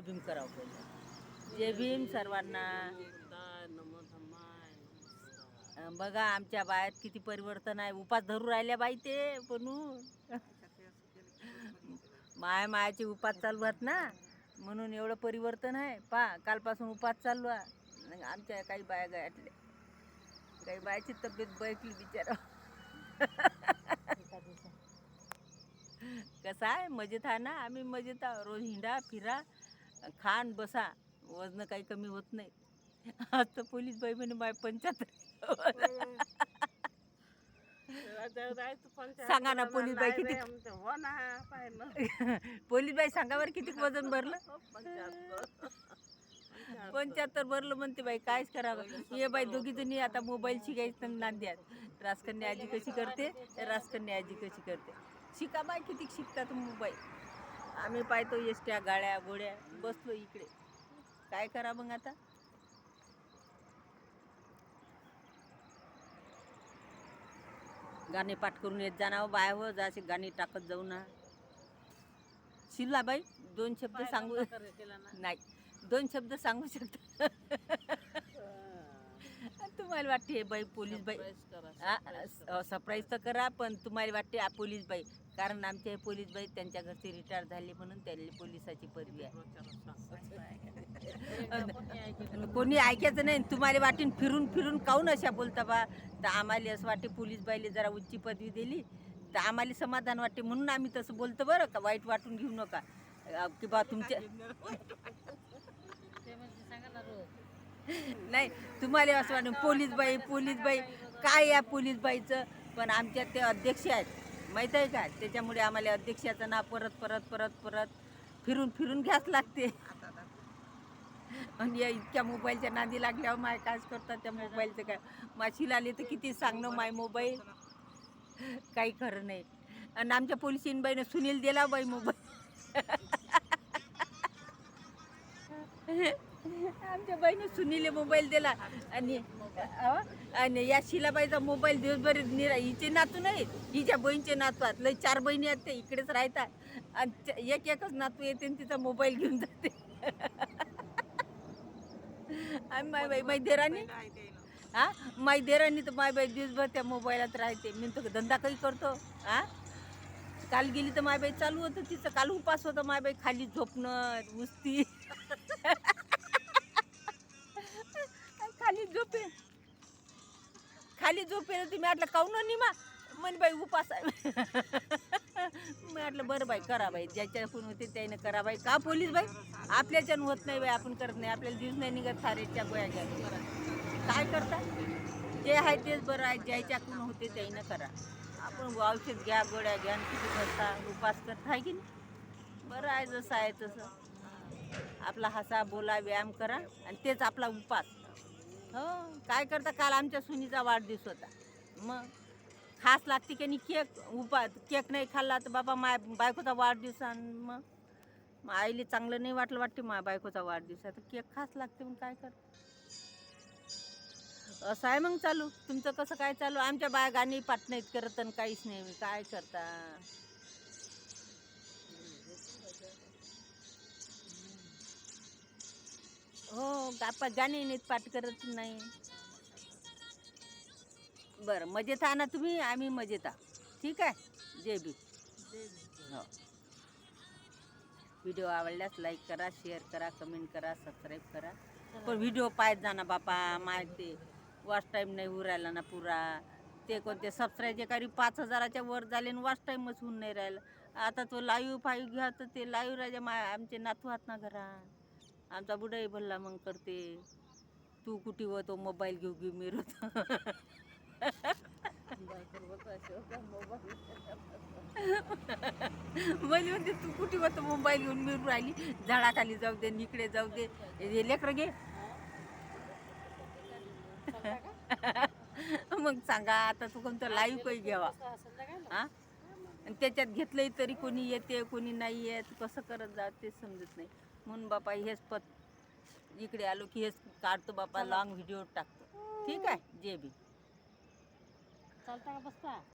जय भीम करावं पाहिजे जय भीम सर्वांना. बघा आमच्या बायात किती परिवर्तन आहे. उपास धरू राहिल्या बाई ते म्हणून माया मायाचे उपास चालू आहेत ना. म्हणून एवढं परिवर्तन आहे. पा कालपासून उपास चालू आहे. आमच्या काही बाया गायटल्या काही बायाची तब्येत बैकली बिचारा. कसं आहे? मजेत आहे ना? आम्ही मजेत आहो रोज हिंडा फिरा. खान बसा वजन काही कमी होत नाही. आज तर पोलीस बाई म्हणे माय पंच्याहत्तर सांगा ना, पोलीस बाई किती- हो पोलीस बाई सांगा बरं किती वजन भरलं? पंच्याहत्तर. भरलं म्हणते बाई कायच करावं. ये बाई दोघी जणी आता मोबाईल शिकायचं नांद्यात. राजकन्या आजी कशी करते? राजकन्या आजी कशी करते? शिका बाई किती शिकतात मोबाईल. आम्ही पाहतो एसट्या गाड्या गोड्या बसलो इकडे. काय करा मग आता? गाणे पाठ करून येत जाणार. बाय हो जासे गाणी टाकत जाऊ ना. शिला बाई दोन शब्द सांगू नाही दोन शब्द सांगू शकता. तुम्हाला वाटते हे बाई पोलीस बाई? सरप्राईज तर करा पण तुम्हाला वाटते आ पोलीस बाई? कारण आमचे हे पोलीस बाई त्यांच्या घरचे रिटायर झाले म्हणून त्यांनी पोलिसाची पदवी आहे. आणि कोणी ऐकायचं नाही तुम्हाला वाटेन फिरून फिरून काहून अशा बोलता बा? तर आम्हाला असं वाटते पोलीस बाईले जरा उच्ची पदवी दिली तर आम्हाला समाधान वाटते म्हणून आम्ही तसं बोलतो बरं का? वाईट वाटून घेऊ नका. अं, की बा तुमच्या नाही तुम्हाला असं वाटतं पोलीस बाई पोलीस बाई काय या पोलीस बाईचं? पण आमच्या ते अध्यक्ष आहेत. माहीत आहे का? त्याच्यामुळे आम्हाला अध्यक्षाचं नाव परत परत परत परत फिरून फिरून घ्यास लागते. आणि या इतक्या मोबाईलच्या नादी लागल्यावर माय काय करतात त्या मोबाईलचं काय? माशीला आली तर किती सांगणं माय मोबाईल? काही खरं नाही. आणि आमच्या पोलीस इनबाईनं सुनील दिला बाई मोबाईल. आमच्या बाईने सुनीले मोबाईल दिला आणि आणि या शिलाबाईचा मोबाईल दिवसभर निरा हिचे नातू नाही हिच्या बहिणीचे नातू आहेत. लय चार बहिणी आहेत ते इकडेच राहतात. आणि एक एकच नातू येते आणि तिचा मोबाईल घेऊन जाते. आणि माय बाई माय देराणी? हा? माय देराणी तर माय बाई दिवसभर त्या मोबाईलात राहते. मी तो धंदा काही करतो हा? काल गेली तर माय बाई चालू होतं तिचं काल उपास होतं माय बाई खाली झोपणं उस्ती खाली झोपेल तुम्ही म्हटलं काऊन निमा? म्हणे बाई उपास आहे. मी म्हटलं बरं बाई करा बाई ज्याच्याकडून होते त्याने करा बाई. का पोलीस बाई? आपल्याच्यानं होत नाही बाई आपण करत नाही. आपल्याला दिवस नाही निघत सारेच्या गोळ्या घ्या काय करता? जे आहे तेच बरं आहे ज्याच्याकडून होते त्याने करा. आपण औषध घ्या गोळ्या घ्या किती करता? उपास करता आहे की नाही? बरं आहे जसं आहे तसं. आपला हसा बोला व्यायाम करा आणि तेच आपला उपास. हो काय करता? काल आमच्या सुनीचा वाढदिवस होता. मग खास लागते की नाही केक उपा केक नाही खाल्ला तर बाबा माय बायकोचा वाढदिवस आणि मग. मग आईले चांगलं नाही वाटलं वाटते माझ्या बायकोचा वाढदिवस. आहे तर केक खास लागते मग काय कर असं आहे मग चालू. तुमचं कसं काय चालू? आमच्या बाया गाणी पाटणं नाहीत करत आणि काहीच नाही. मी काय करता? आपण गापा गाणे पाठ करत नाही. बरं मजेत आहा ना तुम्ही? आम्ही मजेत ठीक आहे? जे बी हो. व्हिडिओ आवडल्यास लाईक करा शेअर करा कमेंट करा सबस्क्राईब करा. पण व्हिडिओ पाहत जा ना बापा माहिती ते वॉच टाईम नाही होऊ राहिला ना पुरा. ते कोणते सबस्क्राईबचे काही पाच हजाराच्या वर झाले आणि वॉच टाईमच होऊन नाही राहिला. आता तो लाईव्ह फाईव्ह घ्या तर ते लाईव्ह राजा मा आमचे नातू आहात ना घरा आमचा बुडाई भल्ला मग करते. तू कुठे व तो मोबाईल घेऊ घेऊ मिरत. मला म्हणते तू कुठे व तो मोबाईल घेऊन मिरून राहिली? झाडाखाली जाऊ दे निकडे जाऊ दे. हे लेकरं घे. मग सांगा आता तू कोणतं लाईव्ह काही घ्यावा. हा? आणि त्याच्यात घेतलंही तरी कोणी येते कोणी नाही येत. कसं करत जात ते समजत नाही. म्हणून बापा हेच पत इकडे आलो की हेच काढतो बापा लॉंग व्हिडिओ टाकतो. ठीक आहे? जे बी. चालता का बसता?